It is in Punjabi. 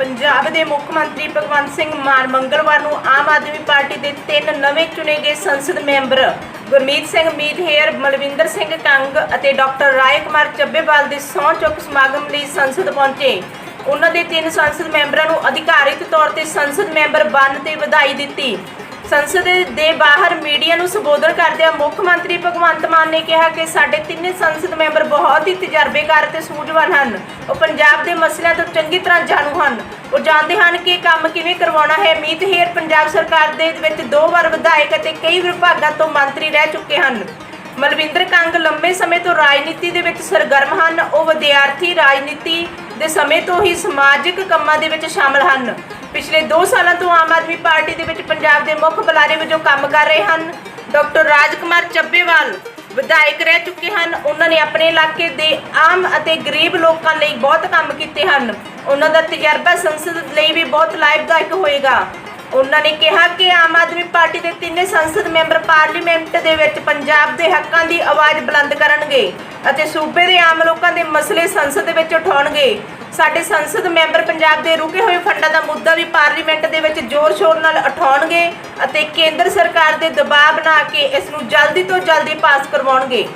ਪੰਜਾਬ ਦੇ ਮੁੱਖ ਮੰਤਰੀ ਭਗਵੰਤ ਸਿੰਘ ਮਾਨ ਮੰਗਲਵਾਰ ਨੂੰ ਆਮ ਆਦਮੀ ਪਾਰਟੀ ਦੇ ਤਿੰਨ ਨਵੇਂ ਚੁਣੇ ਗਏ ਸੰਸਦ ਮੈਂਬਰ ਗੁਰਮੀਤ ਸਿੰਘ ਮੀਤਹੇਰ ਮਲਵਿੰਦਰ ਸਿੰਘ ਕੰਗ ਅਤੇ ਡਾਕਟਰ ਰਾਏ ਕੁਮਾਰ ਚੱਬੇਵਾਲ ਦੇ ਸਹੁੰ ਚੁੱਕ ਸਮਾਗਮ ਲਈ ਸੰਸਦ ਪਹੁੰਚੇ। ਉਹਨਾਂ ਦੇ ਤਿੰਨ ਸੰਸਦ ਮੈਂਬਰਾਂ ਨੂੰ ਅਧਿਕਾਰਿਤ ਤੌਰ ਤੇ ਸੰਸਦ ਮੈਂਬਰ ਬਣ ਤੇ ਵਧਾਈ ਦਿੱਤੀ। ਸੰਸਦ ਦੇ ਬਾਹਰ ਮੀਡੀਆ ਨੂੰ ਸੰਬੋਧਨ ਕਰਦਿਆਂ ਮੁੱਖ ਮੰਤਰੀ ਭਗਵੰਤ ਮਾਨ ਨੇ ਕਿਹਾ ਕਿ ਸਾਡੇ ਤਿੰਨੇ ਸੰਸਦ ਮੈਂਬਰ ਬਹੁਤ ਹੀ ਤਜਰਬੇਕਾਰ ਅਤੇ ਸੂਝਵਾਨ ਹਨ। ਉਹ ਪੰਜਾਬ ਦੇ ਮਸਲਿਆਂ ਤੋਂ ਚੰਗੀ ਤਰ੍ਹਾਂ ਜਾਣੂ ਹਨ। ਉਹ ਜਾਣਦੇ ਹਨ ਕਿ ਕੰਮ ਕਿਵੇਂ ਕਰਵਾਉਣਾ ਹੈ। ਮੀਤ ਹੇਰ ਪੰਜਾਬ ਸਰਕਾਰ ਦੇ ਵਿੱਚ ਦੋ ਵਾਰ ਵਿਧਾਇਕ ਅਤੇ ਕਈ ਵਿਭਾਗਾਂ ਤੋਂ ਮੰਤਰੀ ਰਹਿ ਚੁੱਕੇ ਹਨ। ਮਲਵਿੰਦਰ ਕੰਗ ਲੰਬੇ ਸਮੇਂ ਤੋਂ ਰਾਜਨੀਤੀ ਦੇ ਵਿੱਚ ਸਰਗਰਮ ਹਨ। ਉਹ ਵਿਦਿਆਰਥੀ ਰਾਜਨੀਤੀ ਦੇ ਸਮੇਂ ਤੋਂ ਹੀ ਸਮਾਜਿਕ ਕੰਮਾਂ ਦੇ ਵਿੱਚ ਸ਼ਾਮਲ ਹਨ। ਪਿਛਲੇ 2 ਸਾਲਾਂ ਤੋਂ ਆਮ ਆਦਮੀ ਪਾਰਟੀ ਦੇ ਵਿੱਚ ਪੰਜਾਬ ਦੇ ਮੁੱਖ ਬੁਲਾਰੇ ਵਜੋਂ ਕੰਮ ਕਰ ਰਹੇ ਹਨ। ਡਾਕਟਰ ਰਾਜਕੁਮਾਰ ਚੱਬੇਵਾਲ ਵਿਧਾਇਕ ਰਹਿ ਚੁੱਕੇ ਹਨ। ਉਹਨਾਂ ਨੇ ਆਪਣੇ ਇਲਾਕੇ ਦੇ ਆਮ ਅਤੇ ਗਰੀਬ ਲੋਕਾਂ ਲਈ ਬਹੁਤ ਕੰਮ ਕੀਤੇ ਹਨ। ਉਹਨਾਂ ਦਾ ਤਜਰਬਾ ਸੰਸਦ ਲਈ ਵੀ ਬਹੁਤ ਲਾਭਦਾਇਕ ਹੋਏਗਾ। ਉਹਨਾਂ ਨੇ ਕਿਹਾ ਕਿ ਆਮ ਆਦਮੀ ਪਾਰਟੀ ਦੇ ਤਿੰਨੇ ਸੰਸਦ ਮੈਂਬਰ ਪਾਰਲੀਮੈਂਟ ਦੇ ਵਿੱਚ ਪੰਜਾਬ ਦੇ ਹੱਕਾਂ ਦੀ ਆਵਾਜ਼ ਬੁਲੰਦ ਕਰਨਗੇ ਅਤੇ ਸੂਬੇ ਦੇ ਆਮ ਲੋਕਾਂ ਦੇ ਮਸਲੇ ਸੰਸਦ ਵਿੱਚ ਉਠਾਉਣਗੇ। ਸਾਡੇ ਸੰਸਦ ਮੈਂਬਰ ਪੰਜਾਬ ਦੇ ਰੁਕੇ ਹੋਏ ਫੰਡਾਂ ਦਾ ਮੁੱਦਾ ਵੀ ਪਾਰਲੀਮੈਂਟ ਦੇ ਵਿੱਚ ਜ਼ੋਰ-ਸ਼ੋਰ ਨਾਲ ਉਠਾਉਣਗੇ ਅਤੇ ਕੇਂਦਰ ਸਰਕਾਰ ਦੇ ਦਬਾਅ ਬਣਾ ਕੇ ਇਸ ਨੂੰ ਜਲਦੀ ਤੋਂ ਜਲਦੀ ਪਾਸ ਕਰਵਾਉਣਗੇ।